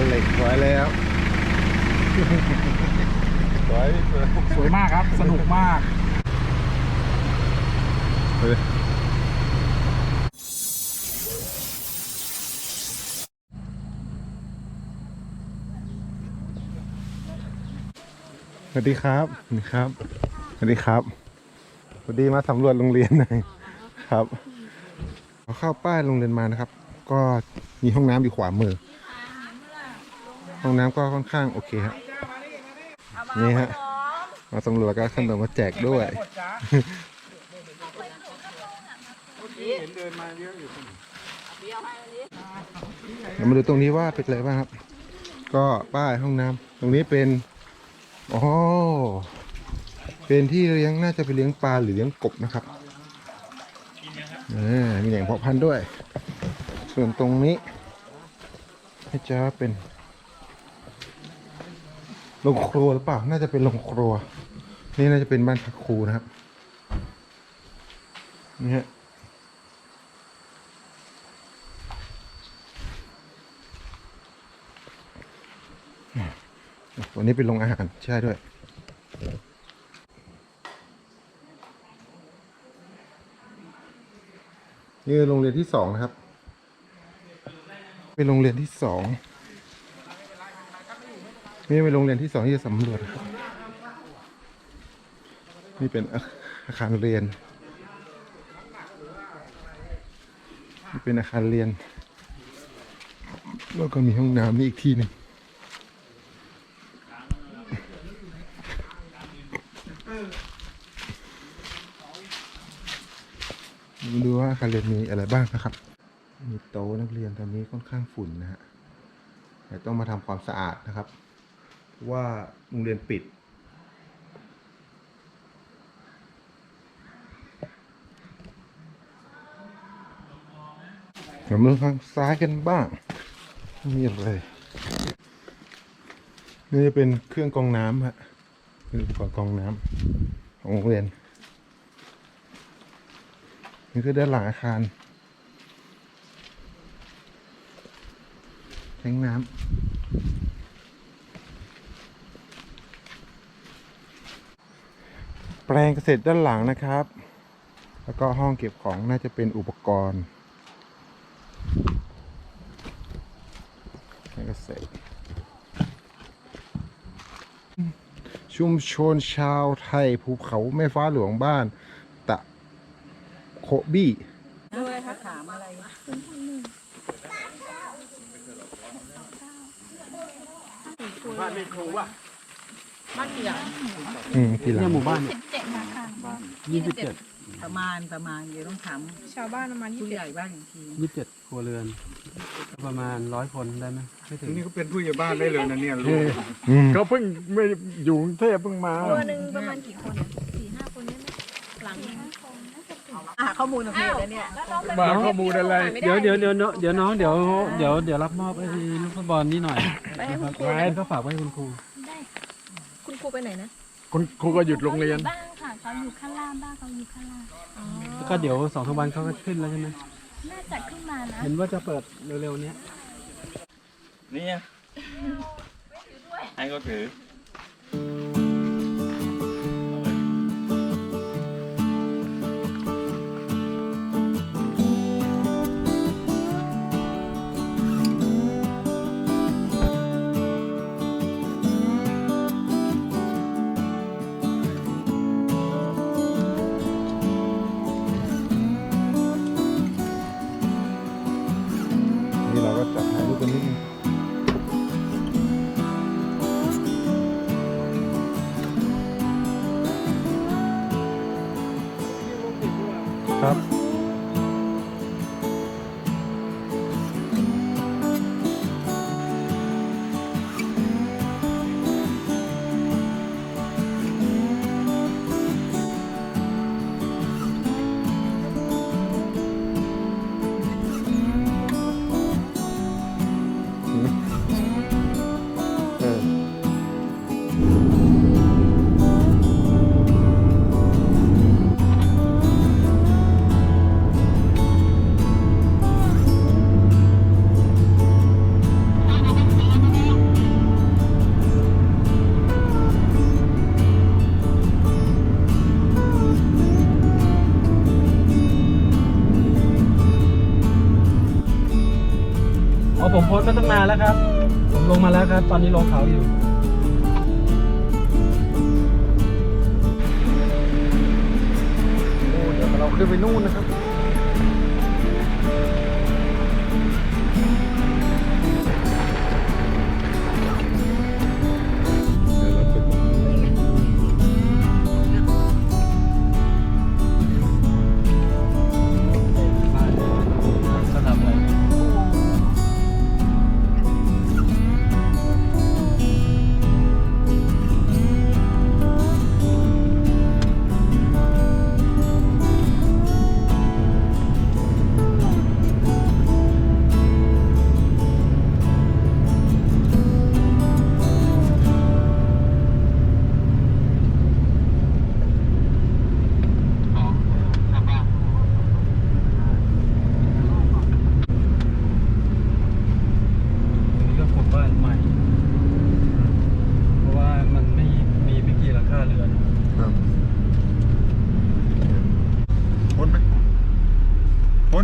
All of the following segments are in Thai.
ก็ดิอันเหล็กสวยแล้วสวยสวยสวยมากครับ สนุกมากเฮ้ยสวัสดีครับสวัสดีครับ สวัสดีครับสวัสดีมาสำรวจโรงเรียนหน่อยครับพอเข้าป้ายโรงเรียนมานะครับ ก็มีห้องน้ำอยู่ขวามือ ห้องน้ำก็ค่อนข้างโอเคครับำนี่ฮะมาสำรวจก็ขนมมาแจกด้วยหมดจ้าเห็นเดินมาเยอะอยู่เรามาดูตรงนี้ว่าเป็นอะไรบ้างครับ ก็ป้ายห้องน้ำตรงนี้เป็นอ๋อเป็นที่เลี้ยงน่าจะเป็นเลี้ยงปลาหรือเลี้ยงกบนะครับอ่ามีแหล่งเพาะพันธุ์ด้วย ส่วนตรงนี้น่าจะเป็น โรงครัวหรือเปล่า น่าจะเป็นโรงครัว นี่น่าจะเป็นบ้านพักครูนะครับ นี่ฮะวันนี้เป็นโรงอาหาร ใช่ด้วย นี่โรงเรียนที่สองนะครับ เป็นโรงเรียนที่สอง นี่เป็นโรงเรียนที่สองที่จะสำรวจนะครับนี่เป็นอาคารเรียน นี่เป็นอาคารเรียน แล้วก็มีห้องน้ำนี่อีกที่หนึ่งมาดูว่าอาคารเรียนมีอะไรบ้างนะครับ มีโต๊ะนักเรียนตอนนี้ค่อนข้างฝุ่นนะฮะเดี๋ยวต้องมาทำความสะอาดนะครับ ว่าโรงเรียนปิด เรามาดูทางซ้ายกันบ้าง มีอะไรนี่จะเป็นเครื่องกรองน้ำฮะเป็นอุปกรณ์กรองน้ำของโรงเรียน นี่คือด้านหลังอาคารแทงน้ำ ปลงเกษตรด้านหลังนะครับ แล้วก็ห้องเก็บของน่าจะเป็นอุปกรณ์แปลงเกษตร ชุมชนชาวไทยภูเขาแม่ฟ้าหลวงบ้าน ตะโคบี้ด้วยถ้าถามอะไรบ้านมีครูป่ะบ้านกี่หลังอืมทีหลัเนี่งยหมู่บ้านสิบเจ็ดค่ะ ยี่สิบเจ็ดประมาณประมาณเดี๋ยวต้องถามชาวบ้านประมาณยี่ผู้สิบใหญ่บ้านอย่างทียี่สิบเจ็ดครัวเรือน ประมาณร้อยคนได้ไหมไม่ถึงนี่เขาเป็นผู้ใหญ่บ้านได้เลยนะเนี่ยลูกอืมเขาเพิ่งไม่อยู่กรุงเทพเพิ่งมา ตัวหนึ่งประมาณกี่คนสี่ห้าคนได้ไหมหลังอ่าข้อมูลของเพจแล้วเนี่ยมาข้อมูลอะไร เดี๋ยวเดี๋ยวเดี๋ยวเดี๋ยวน้องเดี๋ยวเดี๋ยวเดี๋ยวรับมอบไอ้ลูกฟุตบอลนี่หน่อยไปให้คุณครูแล้วก็ฝากไว้ให้คุณครู ได้ คุณครูไปไหนนะคุณครูก็หยุดโรงเรียน บ้าง ค่ะเขาอยู่ข้างล่างบ้างเขาอยู่ข้างล่างแล้วก็เดี๋ยวสองสามวันเขาก็ขึ้นแล้วใช่ไหมน่าจะขึ้นมานะเห็นว่าจะเปิดเร็วๆเนี้ยนี่ไงให้ก็ถือ แล้วครับ ผมลงมาแล้วครับ ตอนนี้ลงเขาอยู่ โอ้เดี๋ยวเราขึ้นไปนู่นนะครับ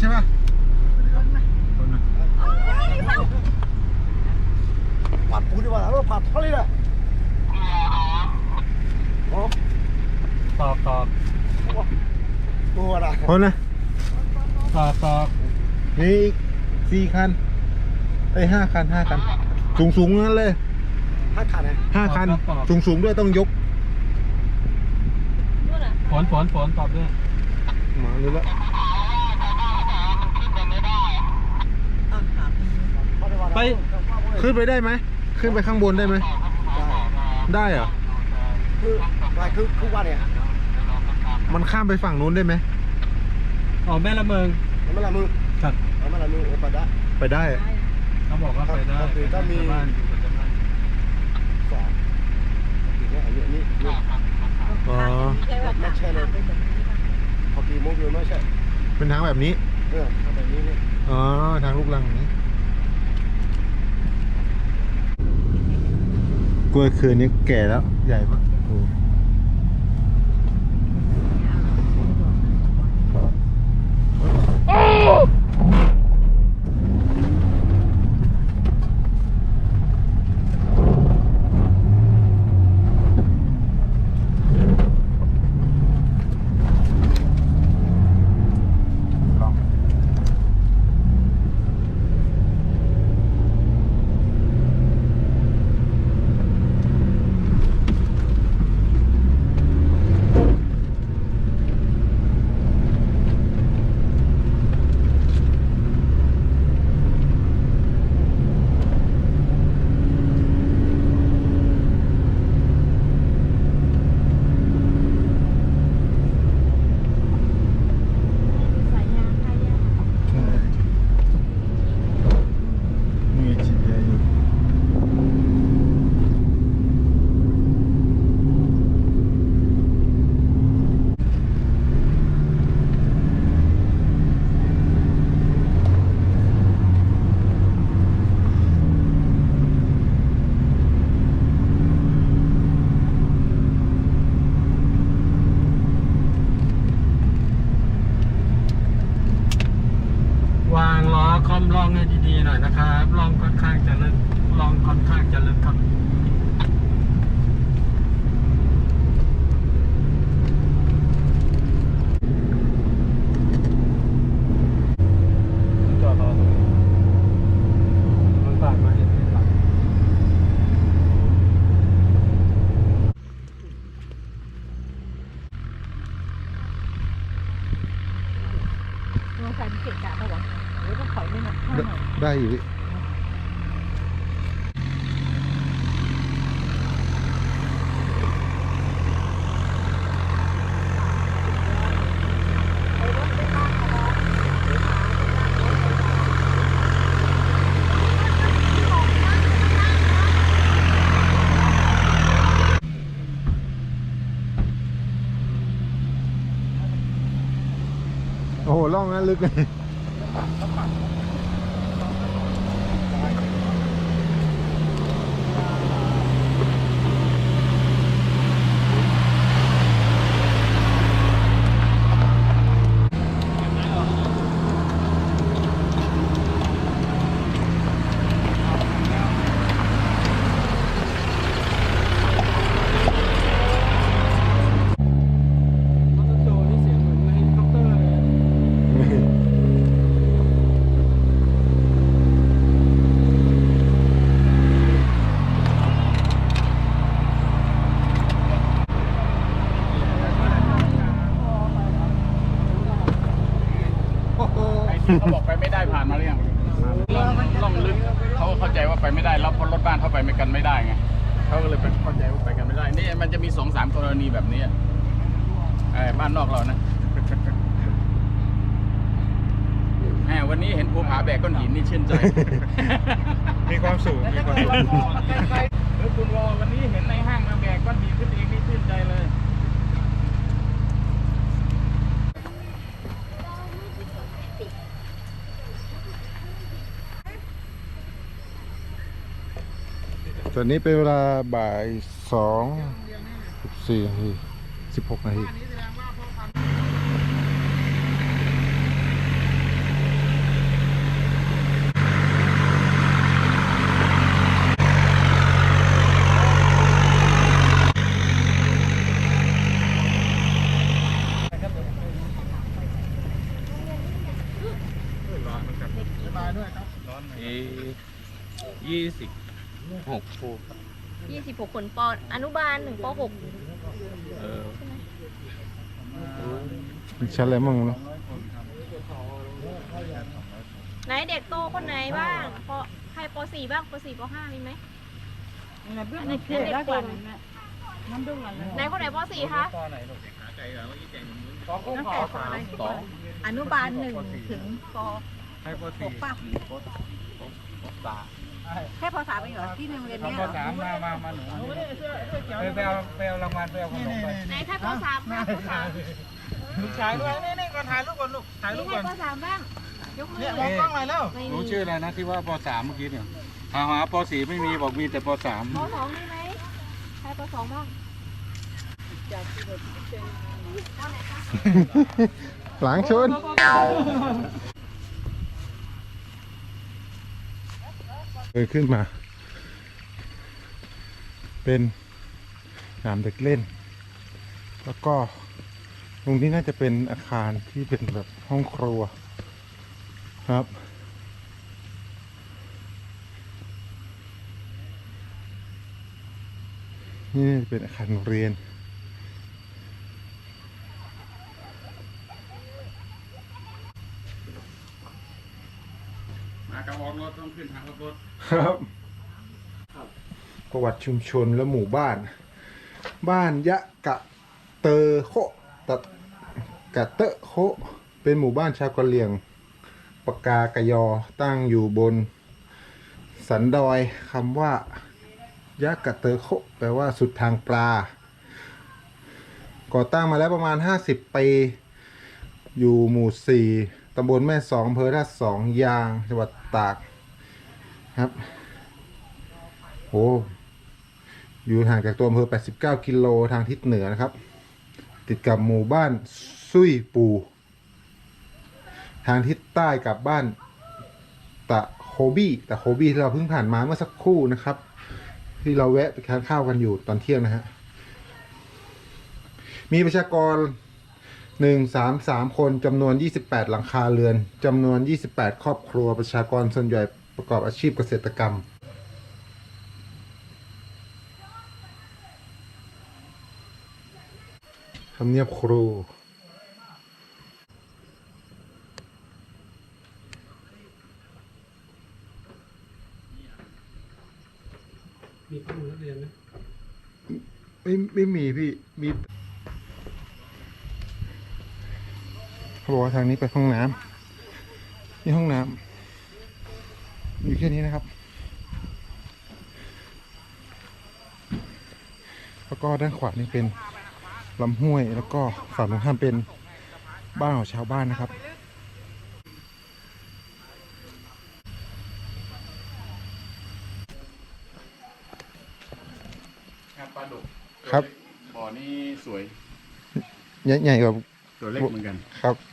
ใช่ปะพ้นนะผัดปูดีกว่าแล้วผัดเท่าไหร่ล่ะตอกตอกตัวละพ้นนะตอกตอกนี่อีกสี่คันไอ้ยห้าคันห้าคัน สูงสูงๆนั้นเลยห้าขาดนะห้าคัน สูงสูงๆด้วยต้องยกฝนฝนฝนตอบด้วยมาเลยละ ไปขึ้นไปได้ไหมขึ้นไปข้างบนได้ไหมได้เหรอคืออะไรคือคือว่าเนี่ยมันข้ามไปฝั่งนู้นได้ไหมออกแม่ละเมิงเอามาละมือครับเอามาละมือเออปะดะไปได้เขาบอกว่าไปได้ก็คือถ้ามีบ้านอยู่กับชาวบ้านสองทีนี้อันนี้อันนี้นี่อ๋อไม่ใช่เลยพอกี่โมงอยู่ไม่ใช่เป็นทางแบบนี้เออทำแบบนี้นี่อ๋อทางลูกลังอย่างนี้ กล้วยคืนนี้แก่แล้วใหญ่มากโอ้ลอง สายยางค่ะยาง ใช่มือจีบยาอยู่ ได้อยู่พี่ อ้โหล่องนั้นลึกเลย เขาบอก ไปไม่ได้ผ่านมาหรือยังล่องล่องลึกเขาเข้าใจว่าไปไม่ได้แล้วเพราะรถบ้านเข้าไปไม่กันไม่ได้ไงเขาก็เลยเป็นเข้าใจว่าไปกันไม่ได้นี่มันจะมีสองสามกรณีแบบนี้ไอ้บ้านนอกเรานะแหมวันนี้เห็นภูผาแบกก้อนหินนี่ชื่นใจ มีความสุขมีความสุขเออคุณวอวันนี้เห็นในห้างมาแบกก้อนหินขึ้นเองนี่ชื่นใจเลย ตอนนี้เป็นเวลาบ่ายสองสิบสี่นาทีสิบหกนาทียี่สิบ หกครูยี่สิบหกคนปอนุบาลหนึ่งปหกเออชั้นอะไรมั่งเนาะไหนเด็กโตคนไหนบ้างปใครปสี่บ้างปสี่ปห้ามีไหมอันนี้คือได้ก่อนน้ำดุ้งอะไรไหนคนไหนปสี่คะสองตั้งแต่ปอะไรสองอนุบาลหนึ่งถึงปให้ปหสี่กป่ะสาม แค่ปสามเองเหรอที่โรงเรียนเนี้ยทำเหรภาอษามมามามาหนูไปไปเอาไปเอารางวัลไปเอาขนมไปไหนใครปสามบ้างปสามลูกชายด้วยนี่นี่ก่อนถ่ายรูปก่อนลูกถ่ายรูมีปใครก่อนปสามบ้างยกมือเนี่ยมองกล้องหน่อยแล้วไม่หนูมีชื่ออะไรนะที่ว่าปสามเมื่อกี้เนี่ยหาหาปสี่ไม่มีบอกมีแต่ปสามปสองมีไหมใครปสองบ้างหลังชน เดินขึ้นมา เป็นสนามเด็กเล่น แล้วก็ตรงนี้น่าจะเป็นอาคารที่เป็นแบบห้องครัวครับ นี่เป็นอาคารเรียน มากับออกรถต้องขึ้นทางรถ ครับประวัติชุมชนและหมู่บ้าน บ้านยะกะเตอโคตะกะเตอะโคเป็นหมู่บ้านชาวกะเหรี่ยงปากกากะยอตั้งอยู่บน สันดอยคำว่ายะกะเตอโคแปลว่าสุดทางปลา ก่อตั้งมาแล้วประมาณ 50 ปี อยู่หมู่ 4ตำบลแม่สองอำเภอท่าสองยางจังหวัดตาก ครับโอ้อยู่ห่างจากตัวอำเภอ 89 กิโลทางทิศเหนือนะครับ ติดกับหมู่บ้านซุยปู ทางทิศใต้กับบ้านตะโคบี้ตะโคบี้ที่เราเพิ่งผ่านมาเมื่อสักครู่นะครับ ที่เราแวะไปทานข้าวกันอยู่ตอนเที่ยงนะฮะมีประชากรหนึ่งสามสามคนจำนวน 28 หลังคาเรือนจำนวน 28 ครอบครัวประชากรส่วนใหญ่ ประกอบอาชีพเกษตรกรรม ทำเนียบครู มีข้อมูลนักเรียนไหมไม่ไม่มีพี่ มีเขาบอกว่าทางนี้ไปห้องน้ำนี่ห้องน้ำ อยู่แค่นี้นะครับ แล้วก็ด้านขวานี่เป็นลำห้วยแล้วก็ฝั่งตรงข้ามเป็นบ้านของชาวบ้านนะครับครับปลาดุกครับบ่อนี้สวย ใหญ่ใหญ่กว่าตัวเล็กเหมือนกัน ครับรับ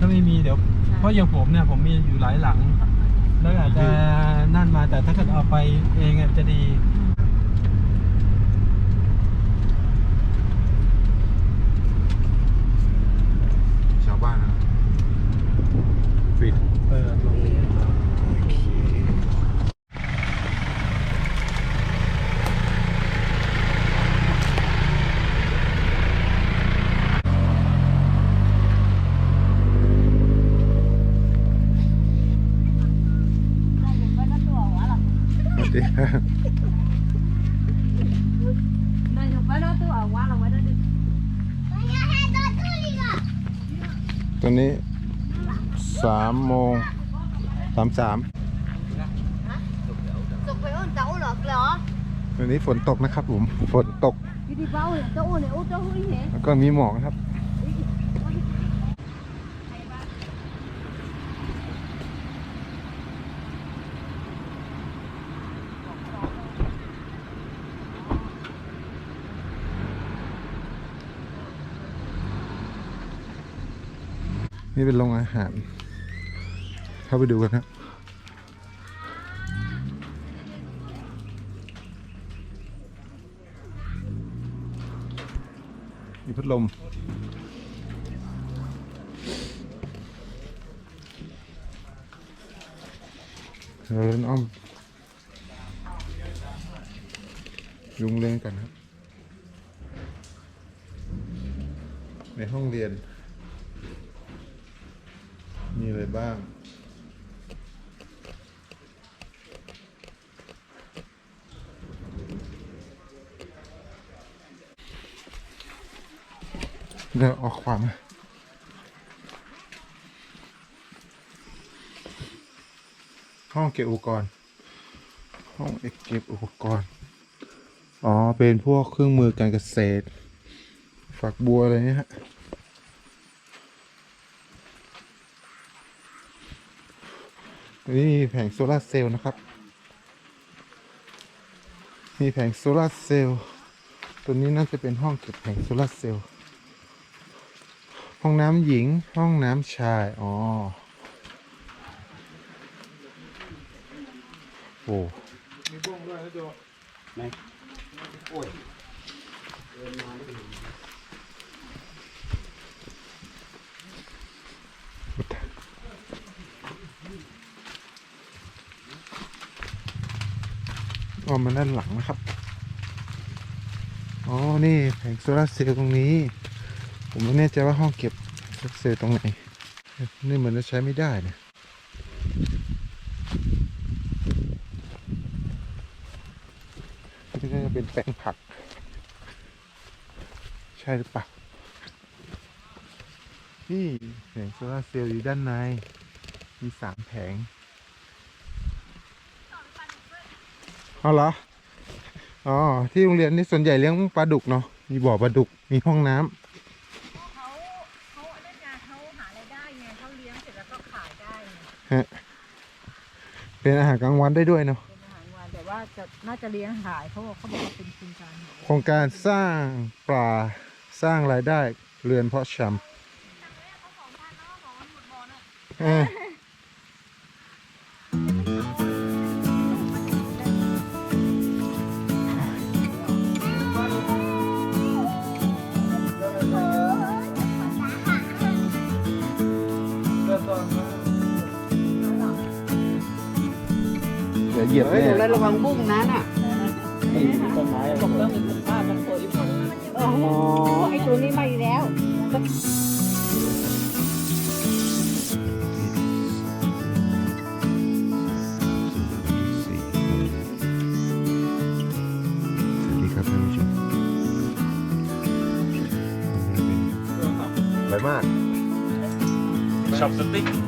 ถ้าไม่มีเดี๋ยว เพราะอย่างผมเนี่ยผมมีอยู่หลายหลัง แล้วอาจจะนั่นมาแต่ถ้าเกิดเอาไปเองอะจะดีชาวบ้านนะปิดเปิดโรงเรียน สิตอนนี้สามโมงสามสามวันนี้ฝนตกนะครับผมฝนตก แล้วก็มีหมอกครับ นี่เป็นโรงอาหาร เข้าไปดูกันครับมีพัดลม เราเดินอ้อม ยุงเล่นกันครับ ในห้องเรียน บ้าง เดี๋ยวออกขวามาห้องเก็บอุปกรณ์ ห้องเก็บอุปกรณ์ อ๋อ เป็นพวกเครื่องมือการเกษตร ฝักบัวอะไรเนี่ยฮะ นนี้มีแผงโซลาร์เซลล์นะครับ มีแผงโซลาร์เซลล์ตัวนี้น่าจะเป็นห้องเก็บแผงโซลาร์เซลล์ห้องน้ำหญิงห้องน้ำชาย อ๋อโอ้ออกมา ด้านหลังนะครับ อ๋อ นี่แผงโซลาเซลล์ตรงนี้ ผมไม่แน่ใจว่าห้องเก็บโซลาเซลล์ตรงไหน นี่เหมือนจะใช้ไม่ได้เนี่ยนี่จะเป็นแปลงผัก ใช่หรือเปล่า นี่แผงโซลาเซลล์อยู่ด้านใน มีสามแผง เอาเหรอ อ๋อ ที่โรงเรียนนี่ส่วนใหญ่เลี้ยงปลาดุกเนาะ มีบ่อปลาดุก มีห้องน้ำเขาเขาอันนั้นไงเขาหารายได้ไงเขาเลี้ยงเสร็จแล้วก็ขายได้ไงฮะ เป็นอาหารกลางวันได้ด้วยเนาะ เป็นอาหารวันแต่ว่าจะน่าจะเลี้ยงขายเขาบอกเขาบอกว่าเป็นโครงการโครงการสร้างปลาสร้างรายได้เรือนเพาะชำ เออ ดี๋ยวเหยียบแน่ระวังบุ้งนะน่ะบอกเรื่องมันป้ามันเปิดอีกคนโอ้โหไอ้ตัวนี้มาอีกแล้วสวัสดีครับท่านผู้ชมไปมากช็อปสติ๊กพี่ตัวพี่ตัวว่าเขาเรียก